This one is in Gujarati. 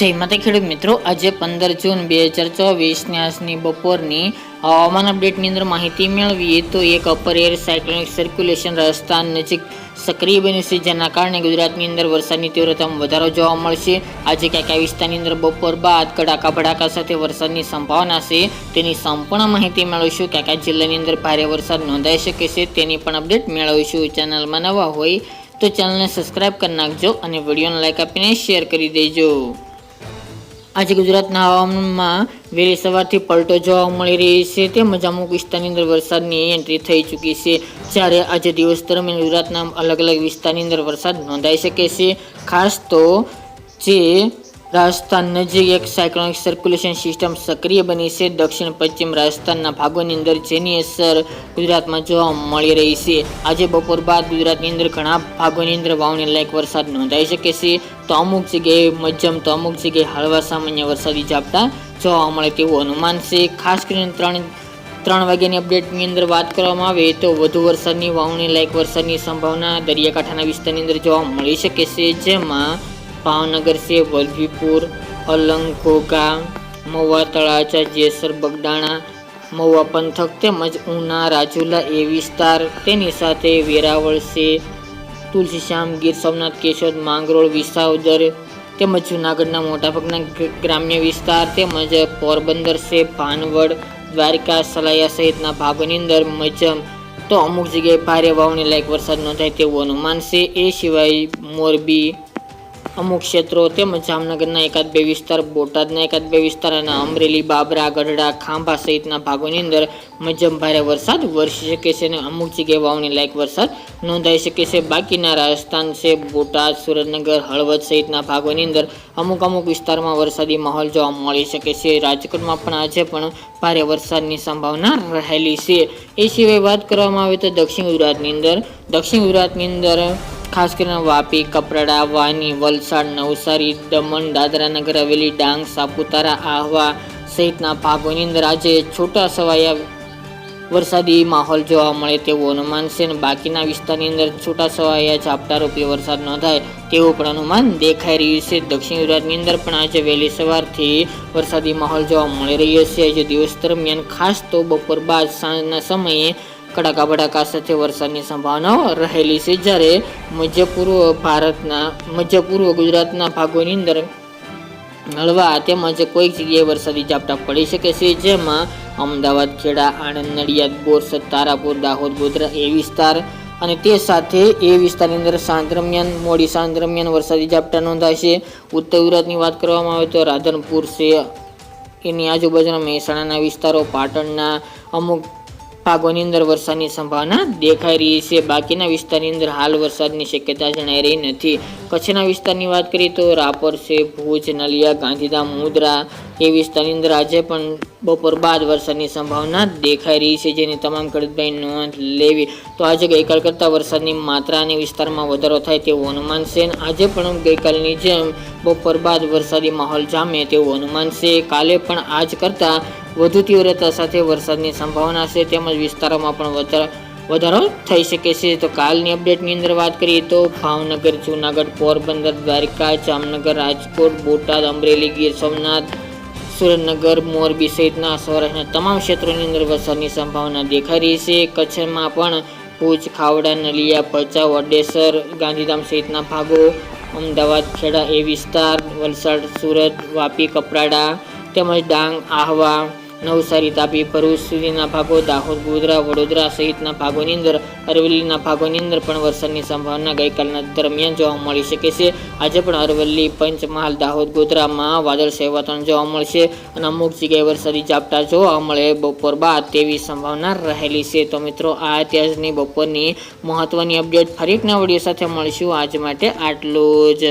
જય માતા ખેડૂત મિત્રો. આજે પંદર જૂન બે હજાર ચોવીસની આજની બપોરની હવામાન અપડેટની અંદર માહિતી મેળવીએ તો એક upper air cyclonic circulation Rajasthan નજીક સક્રિય બન્યું છે. જેના કારણે ગુજરાતની અંદર વરસાદની તીવ્રતામાં વધારો જોવા મળશે. આજે ક્યાં કયા વિસ્તારની અંદર બપોર બાદ કડાકા ભડાકા સાથે વરસાદની સંભાવના છે. તેની સંપૂર્ણ માહિતી મેળવીશું. ક્યાં ક્યાં જિલ્લાની અંદર ભારે વરસાદ નોંધાઈ શકે છે. તેની પણ અપડેટ મેળવીશું. ચેનલમાં નવા હોય તો ચેનલને સબસ્ક્રાઇબ કરી નાખજો અને વિડીયોને લાઇક આપીને શેર કરી દેજો. આજે ગુજરાતના હવામાનમાં વહેલી સવારથી પલટો જોવા મળી રહી છે. તેમજ અમુક વિસ્તારની અંદર વરસાદની એન્ટ્રી થઈ ચૂકી છે. જ્યારે આજે દિવસ દરમિયાન ગુજરાતના અલગ અલગ વિસ્તારની અંદર વરસાદ નોંધાઈ શકે છે. ખાસ તો જે રાજસ્થાન નજીક એક સાયક્લોનિક સર્ક્યુલેશન સિસ્ટમ સક્રિય બની છે, દક્ષિણ પશ્ચિમ રાજસ્થાનના ભાગોની અંદર જેની અસર ગુજરાતમાં જોવા મળી રહી છે. આજે બપોર બાદ ગુજરાતની અંદર ઘણા ભાગોની અંદર વાવણી લાયક વરસાદ નોંધાઈ શકે છે. તો અમુક જગ્યાએ મધ્યમ, તો અમુક જગ્યાએ હળવા સામાન્ય વરસાદી ઝાપટા જોવા મળે તેવું અનુમાન છે. ખાસ કરીને ત્રણ ત્રણ વાગ્યાની અપડેટની અંદર વાત કરવામાં આવે તો વધુ વરસાદની વાવણી લાયક વરસાદની સંભાવના દરિયાકાંઠાના વિસ્તારની અંદર જોવા મળી શકે છે, જેમાં ભાવનગર છે, વલભીપુર, અલંગોગા, મહુવા તળાજા, જેસર બગડાણા મહુવા પંથક તેમજ ઉના, રાજુલા, એ વિસ્તાર. તેની સાથે વેરાવળ છે, તુલસીશ્યામ, ગીર સોમનાથ, કેશોદ, માંગરોળ વિસાવદર તેમજ જૂનાગઢના મોટાભાગના ગ્ર- ગ્રામ્ય વિસ્તાર તેમજ પોરબંદર છે ભાનવડ દ્વારકા, સલાયા સહિતના ભાગોની અંદર મજમ. તો અમુક જગ્યાએ ભારે વાવણી લાયક વરસાદ નોંધાય તેવું અનુમાન છે. એ સિવાય મોરબી અમુક ક્ષેત્રો તેમજ જામનગરના એકાદ બે વિસ્તાર, બોટાદના એકાદ બે વિસ્તાર અને અમરેલી, બાબરા, ગઢડા, ખાંભા સહિતના ભાગોની અંદર મધ્યમ ભારે વરસાદ વરસી શકે છે અને અમુક જગ્યાએ વાવણી લાયક વરસાદ નોંધાઈ શકે છે. બાકીના રાજસ્થાન છે, બોટાદ, સુરેન્દ્રનગર, હળવદ સહિતના ભાગોની અંદર અમુક અમુક વિસ્તારમાં વરસાદી માહોલ જોવા મળી શકે છે. રાજકોટમાં પણ આજે પણ ભારે વરસાદની સંભાવના રહેલી છે. એ સિવાય વાત કરવામાં આવે તો દક્ષિણ ગુજરાતની અંદર, દક્ષિણ ગુજરાતની અંદર ખાસ કરીને વાપી, કપરાડા, વાની, વલસાડ, નવસારી, દમણ દાદરા નગર હવેલી, ડાંગ, સાપુતારા, આહવા સહિતના ભાગોની અંદર આજે છૂટા છવાયા વરસાદી માહોલ જોવા મળે તેવું અનુમાન છે અને બાકીના વિસ્તારની અંદર છૂટા છવાયા ઝાપટારૂપી વરસાદ ન થાય તેવું પણ અનુમાન દેખાઈ રહ્યું છે. દક્ષિણ ગુજરાતની અંદર પણ આજે વહેલી સવારથી વરસાદી માહોલ જોવા મળી રહ્યો છે. આજે દિવસ દરમિયાન ખાસ તો બપોર બાદ સાંજના સમયે કડાકા ભડાકા સાથે વરસાદની સંભાવનાઓ રહેલી છે. જ્યારે મધ્ય પૂર્વ ભારતના મધ્ય પૂર્વ ગુજરાતના ભાગોની અંદર હળવા તેમજ કોઈક જગ્યાએ વરસાદી ઝાપટા પડી શકે છે. જેમાં અમદાવાદ, ખેડા, આણંદ, નડિયાદ, બોરસદ, તારાપુર, દાહોદ, ગોધરા એ વિસ્તાર અને તે સાથે એ વિસ્તારની અંદર સાંજ દરમિયાન, મોડી સાંજ દરમિયાન વરસાદી ઝાપટા નોંધાશે ઉત્તર ગુજરાતની વાત કરવામાં આવે તો રાધનપુર છે. એની આજુબાજુના મહેસાણાના વિસ્તારો, પાટણના અમુક ભાગોની અંદર વરસાદની સંભાવના દેખાઈ રહી છે. બાકીના વિસ્તારની અંદર હાલ વરસાદની શક્યતા જણાઈ રહી નથી. કચ્છના વિસ્તારની વાત કરીએ તો રાપર છે, ભુજ, નલિયા, ગાંધીધામ, મુદ્રા એ વિસ્તારની અંદર આજે પણ બપોર બાદ વરસાદની સંભાવના દેખાઈ રહી છે જેની તમામ ખેડૂતભાઈ નોંધ લેવી. તો આજે ગઈકાલ કરતાં વરસાદની માત્રા અને વિસ્તારમાં વધારો થાય તેવું અનુમાન છે આજે પણ ગઈકાલની જેમ બપોર બાદ વરસાદી માહોલ જામે તેવું અનુમાન છે. કાલે પણ આજ કરતાં વધુ તીવ્રતા સાથે વરસાદની સંભાવના છે તેમજ વિસ્તારોમાં પણ વધારો થઈ શકે છે. તો કાલની અપડેટની અંદર વાત કરીએ તો ભાવનગર, જૂનાગઢ, પોરબંદર, દ્વારકા, જામનગર, રાજકોટ, બોટાદ, અમરેલી, ગીર સોમનાથ, સુરેન્દ્રનગર, મોરબી સહિતના સૌરાષ્ટ્રના તમામ ક્ષેત્રોની અંદર વરસાદની સંભાવના દેખાઈ રહી છે. કચ્છમાં પણ ભુજ, ખાવડા, નલિયા, ભચાઉ, અડેસર, ગાંધીધામ સહિતના ભાગો, અમદાવાદ, ખેડા એ વિસ્તાર, વલસાડ, સુરત, વાપી, કપરાડા તેમજ ડાંગ, આહવા નવસારી, તાપી, ભરૂચ સુધીના ભાગો, દાહોદ, ગોધરા, વડોદરા સહિતના ભાગોની અંદર, અરવલ્લીના ભાગોની અંદર પણ વરસાદની સંભાવના ગઈકાલના દરમિયાન જોવા મળી શકે છે. આજે પણ અરવલ્લી, પંચમહાલ, દાહોદ, ગોધરામાં વાદળ વાતાવરણ જોવા મળશે અને અમુક જગ્યાએ વરસાદી ઝાપટા જોવા મળે બપોર બાદ તેવી સંભાવના રહેલી છે. તો મિત્રો, આ અત્યારની બપોરની મહત્વની અપડેટ. ફરી એકના વીડિયો સાથે મળીશું. આજ માટે આટલું જ.